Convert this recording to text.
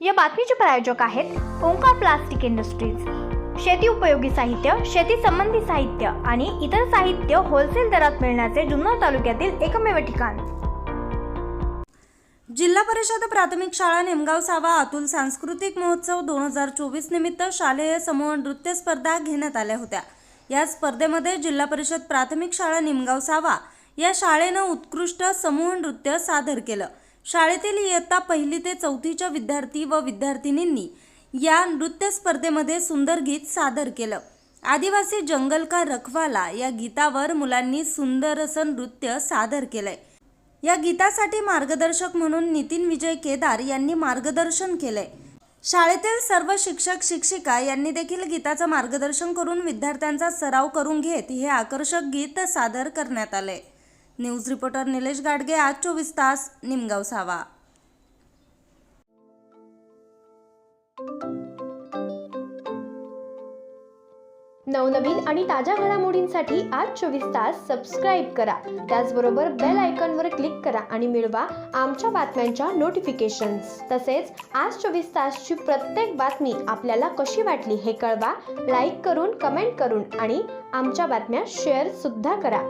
या बातमीचे प्रायोजक आहेत ओंकार प्लास्टिक इंडस्ट्रीज. शेती उपयोगी साहित्य शेती संबंधी साहित्य आणि इतर साहित्य होलसेल दरात मिळण्याचे जुन्नर तालुक्यातील एकमेव ठिकाण. जिल्हा परिषद प्राथमिक शाळा निमगाव सावा अतुल सांस्कृतिक महोत्सव दोन हजार चोवीस निमित्त शालेय समूह नृत्य स्पर्धा घेण्यात आल्या होत्या. या स्पर्धेमध्ये जिल्हा परिषद प्राथमिक शाळा निमगाव सावा या शाळेनं उत्कृष्ट समूह नृत्य सादर केलं. शाळेतील इयत्ता पहिली ते चौथीच्या विद्यार्थी व विद्यार्थिनींनी या नृत्य स्पर्धेमध्ये सुंदर गीत सादर केलं. आदिवासी जंगल का रखवाला या गीतावर मुलांनी सुंदर असं नृत्य सादर केलंय. या गीतासाठी मार्गदर्शक म्हणून नितीन विजय केदार यांनी मार्गदर्शन केलंय. शाळेतील सर्व शिक्षक शिक्षिका यांनी देखील गीताचं मार्गदर्शन करून विद्यार्थ्यांचा सराव करून घेत हे आकर्षक गीत सादर करण्यात आले न्यूज रिपोर्टर निलेश गाडगे आज चोवीस तास निमगाव सावा. नवनवीन आणि ताज्या घडामोडींसाठी आज चोवीस तास सबस्क्राईब करा. त्याचबरोबर बेल आयकॉनवर क्लिक करा आणि मिळवा आमच्या बातम्यांच्या नोटिफिकेशन्स तसेच आज चोवीस तासची प्रत्येक बातमी आपल्याला कशी वाटली हे कळवा. लाईक करून कमेंट करून आणि आमच्या बातम्या शेअर सुद्धा करा.